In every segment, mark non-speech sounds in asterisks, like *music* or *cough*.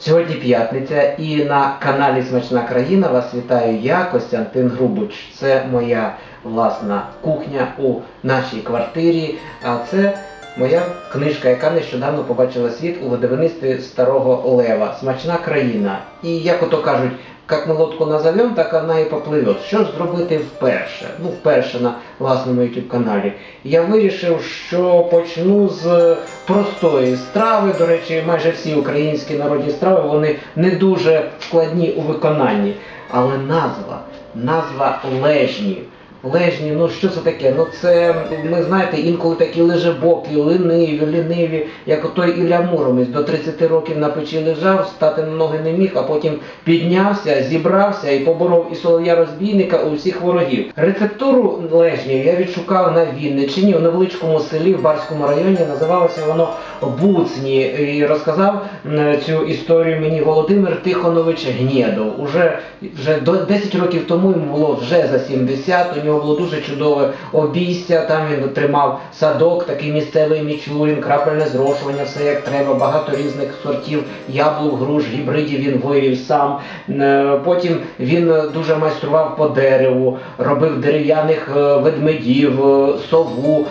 Сьогодні п'ятниця і на каналі Смачна країна вас вітаю я, Костянтин Грубич. Це моя власна кухня у нашій квартирі, а це моя книжка, яка нещодавно побачила світ у видавництві Старого Лева. Смачна країна. І як ото кажуть, як ми лодку назовемо, так вона і попливе. Що ж зробити вперше? Ну, вперше на власному YouTube каналі. Я вирішив, що почну з простої страви. До речі, майже всі українські народні страви вони не дуже складні у виконанні. Але назва, назва лежні. Лежні, ну що це таке? Ну це ми знаєте, інколи такі лежебокі, лениві, ліниві, як отой Ілля Муромець до 30 років на печі лежав, стати на ноги не міг, а потім піднявся, зібрався і поборов і солов'я розбійника у всіх ворогів. Рецептуру лежнів я відшукав на Вінниччині, у невеличкому селі в Барському районі. Називалося воно Буцні. І розказав цю історію мені Володимир Тихонович Гнєдов. Уже вже до 10 років тому йому було вже за 70, у нього було дуже чудове обійстя, там він тримав садок, такий місцевий мічурін, крапельне зрошування, все як треба, багато різних сортів яблук, груш, гібридів він вивів сам. Е, Потім він е, дуже майстрував по дереву, робив дерев'яних е, ведмедів, сову.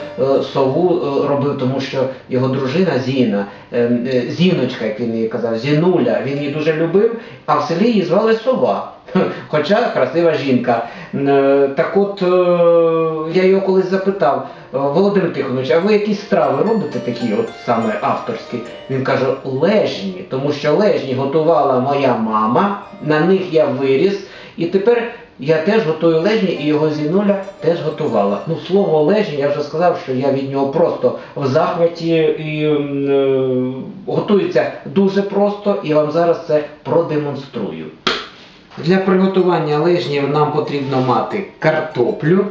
Сову робив, тому що його дружина Зіна, Зіночка, як він її казав, Зінуля, він її дуже любив, а в селі її звали Сова. *laughs* Хоча красива жінка. Е, Так от е, я його колись запитав, «Е, Володимир Тихонович, а ви якісь страви робите такі, от саме авторські? Він каже, лежні, тому що лежні готувала моя мама, на них я виріс, і тепер я теж готую лежні, і його зінуля теж готувала. Ну, слово лежні, я вже сказав, що я від нього просто в захваті і готується дуже просто, і вам зараз це продемонструю. Для приготування лежнів нам потрібно мати картоплю,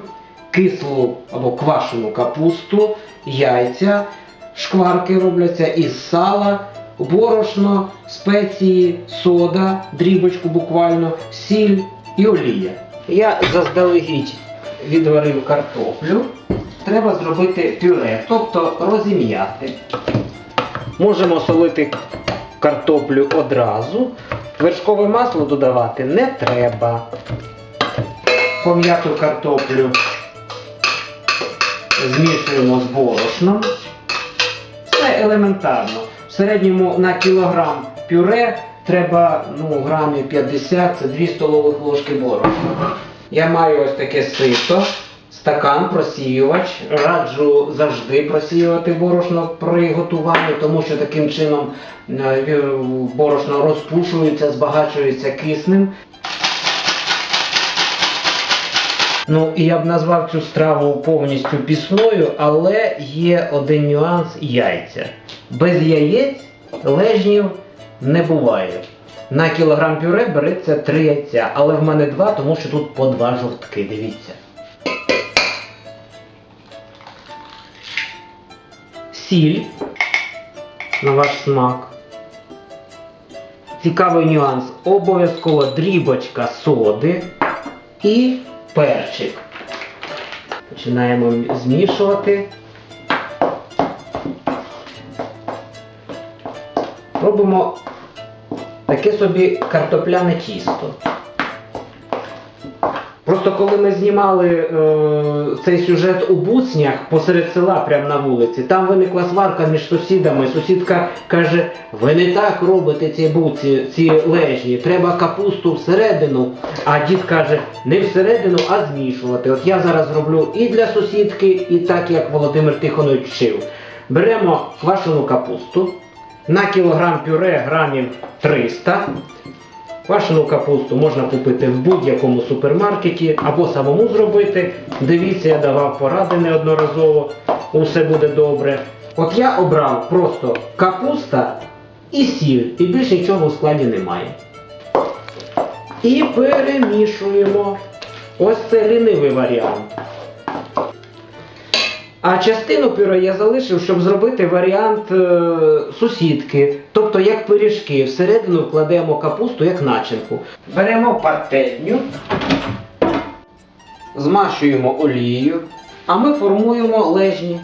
кислу або квашену капусту, яйця, шкварки робляться із сала, борошно, спеції, сода, дрібочку буквально, сіль і олія. Я заздалегідь відварив картоплю. Треба зробити пюре, тобто розім'яти. Можемо солити картоплю одразу. Вершкове масло додавати не треба. Пом'яту картоплю змішуємо з борошном. Все елементарно. В середньому на кілограм пюре треба ну, грамів 50, це 2 столових ложки борошна. Я маю ось таке сито, стакан, просіювач. Раджу завжди просіювати борошно при готуванні, тому що таким чином е, борошно розпушується, збагачується киснем. Ну, і я б назвав цю страву повністю пісною, але є один нюанс яйця. Без яєць лежнів не буває. На кілограм пюре береться три яйця, але в мене два, тому що тут по два жовтки, дивіться. Сіль на ваш смак. Цікавий нюанс. Обов'язково дрібочка соди і перчик. Починаємо змішувати. Робимо таке собі картопляне тісто. Просто коли ми знімали е, цей сюжет у Буцнях посеред села, прямо на вулиці, там виникла сварка між сусідами. Сусідка каже: ви не так робите ці буці, ці лежні, треба капусту всередину. А дід каже, не всередину, а змішувати. От я зараз роблю і для сусідки, і так як Володимир Тихонович вчив. Беремо квашену капусту, на кілограм пюре грамів 300. Квашену капусту можна купити в будь-якому супермаркеті або самому зробити. Дивіться, я давав поради неодноразово, усе буде добре. От я обрав просто капуста і сіль, і більше нічого у складі немає. І перемішуємо. Ось це лінивий варіант. А частину пюре я залишив, щоб зробити варіант е, сусідки. Тобто як пиріжки. Всередину вкладемо капусту як начинку. Беремо пательню, змащуємо олією, а ми формуємо лежні.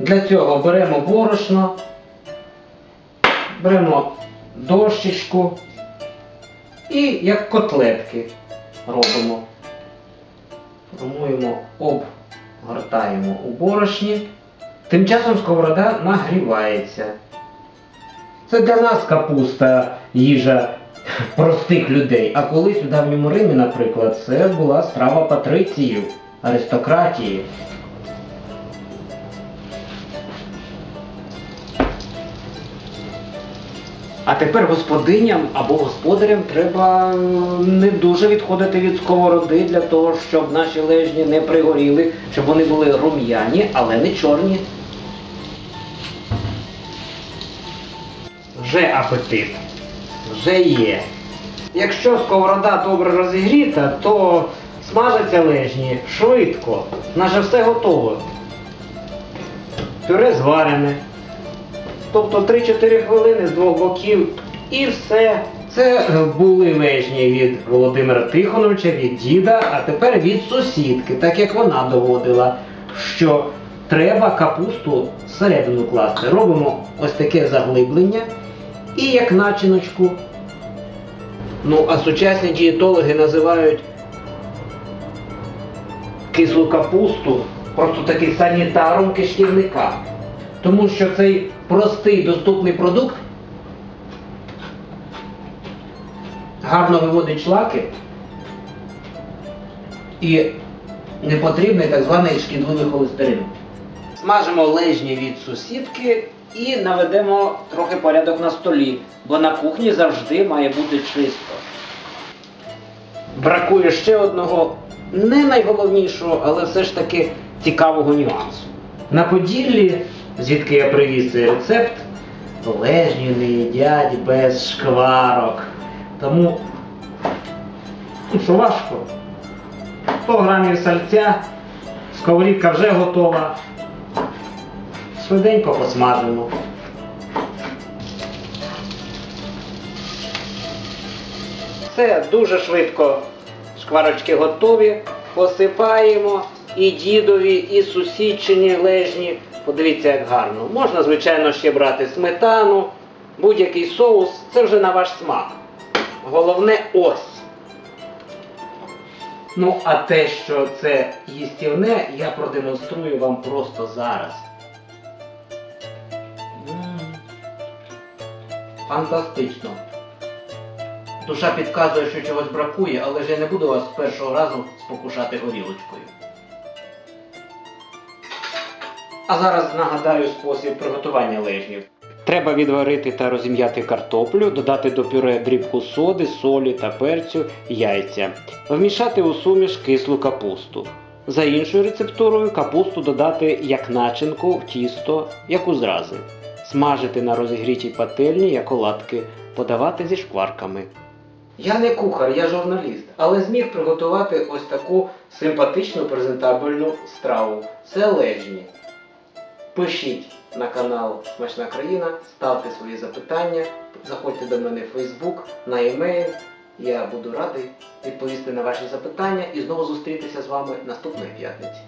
Для цього беремо борошно, беремо дощечку і як котлетки робимо. Формуємо, обгортаємо у борошні. Тим часом сковорода нагрівається. Це для нас капуста їжа простих людей. А колись у давньому Римі, наприклад, це була страва патриціїв, аристократії. А тепер господиням або господарям треба не дуже відходити від сковороди для того, щоб наші лежні не пригоріли, щоб вони були рум'яні, але не чорні. Вже апетит. Вже є. Якщо сковорода добре розігріта, то смажаться лежні швидко. Наше все готово. Пюре зварене. Тобто 3-4 хвилини з двох боків і все. Це е, були лежні від Володимира Тихоновича, від діда, а тепер від сусідки, так як вона доводила, що треба капусту всередину класти. Робимо ось таке заглиблення і як начиночку. Ну, а сучасні дієтологи називають кислу капусту просто такий санітаром кишківника. Тому що цей простий доступний продукт гарно виводить шлаки і непотрібний так званий шкідливий холестерин. Смажимо лежні від сусідки і наведемо трохи порядок на столі, бо на кухні завжди має бути чисто. Бракує ще одного не найголовнішого, але все ж таки цікавого нюансу. На Поділлі, звідки я привіз цей рецепт, лежні не їдять без шкварок. Тому, що важко, 100 грамів сальця, сковорідка вже готова. Швиденько посмажимо. Все дуже швидко. Шкварочки готові. Посипаємо і дідові, і сусідчині лежні. Подивіться, як гарно. Можна, звичайно, ще брати сметану, будь-який соус. Це вже на ваш смак. Головне ось. Ну, а те, що це їстівне, я продемонструю вам просто зараз. Фантастично. Душа підказує, що чогось бракує, але ж я не буду вас першого разу спокушати горілочкою. А зараз нагадаю спосіб приготування лежнів. Треба відварити та розім'яти картоплю, додати до пюре дрібку соди, солі та перцю, яйця. Вмішати у суміш кислу капусту. За іншою рецептурою капусту додати як начинку в тісто, як у зрази. Смажити на розігрітій пательні як оладки, подавати зі шкварками. Я не кухар, я журналіст, але зміг приготувати ось таку симпатичну презентабельну страву. Це лежні. Пишіть на канал Смачна країна, ставте свої запитання, заходьте до мене в Facebook, на емейл. Я буду радий відповісти на ваші запитання і знову зустрітися з вами наступної п'ятниці.